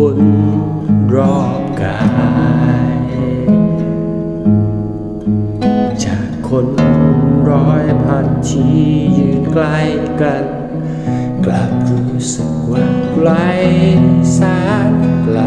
คนรอบกาย จากคนร้อยพันที่ยืนใกล้กัน กลับรู้สึกว่าไกลแสนไกล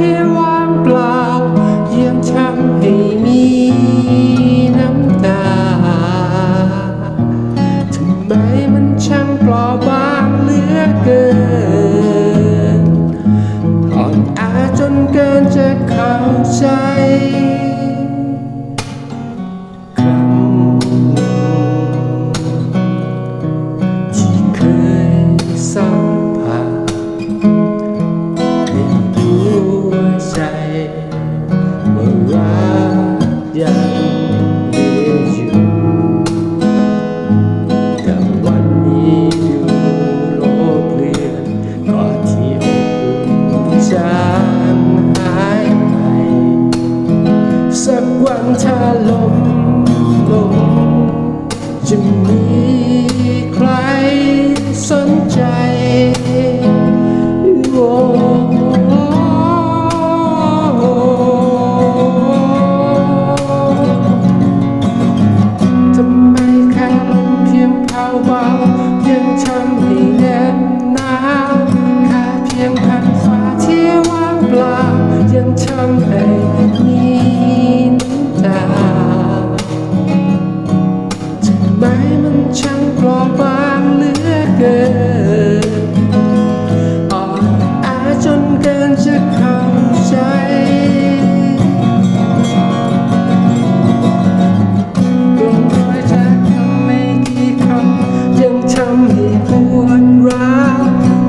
ที่ว่างเปล่า เยี่ยมช้ำให้มีน้ำตาทำไมมันช่างปลอบบางเหลือเกินอ่อนแอจนเกินจะเข้าใจ ฉันงเปราะบางเหลือเกินอ่อนจนเกินจะเข้าใจ ตรงรอยเธำไม่กี่คำยังทำให้ปวดร้าว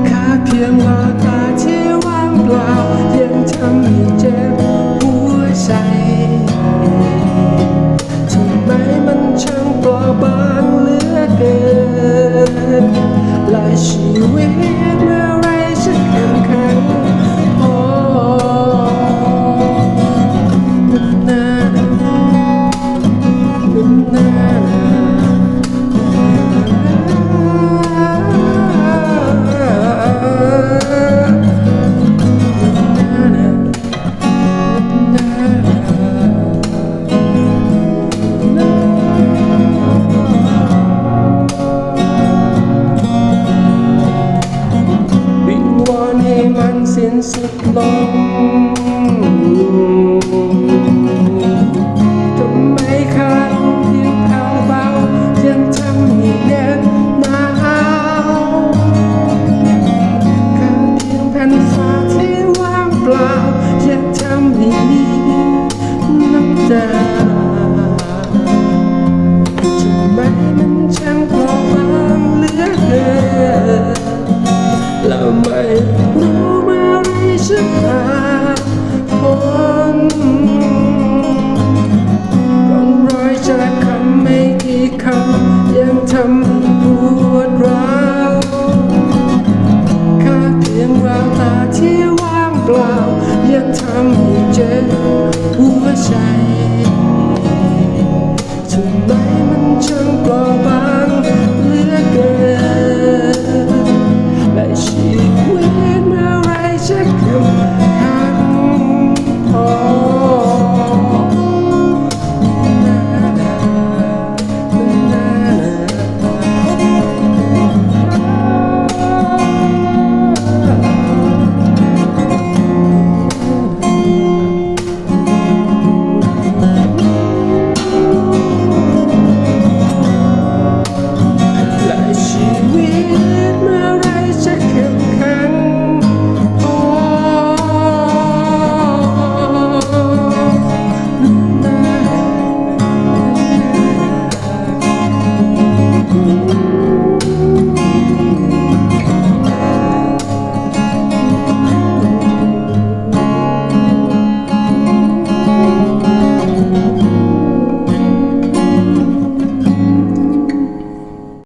แค่เพียงว่าตาที่ว่างเปล่ายังทำ สิ้นสุดลง ทำให้เจ็บหัวใจถึง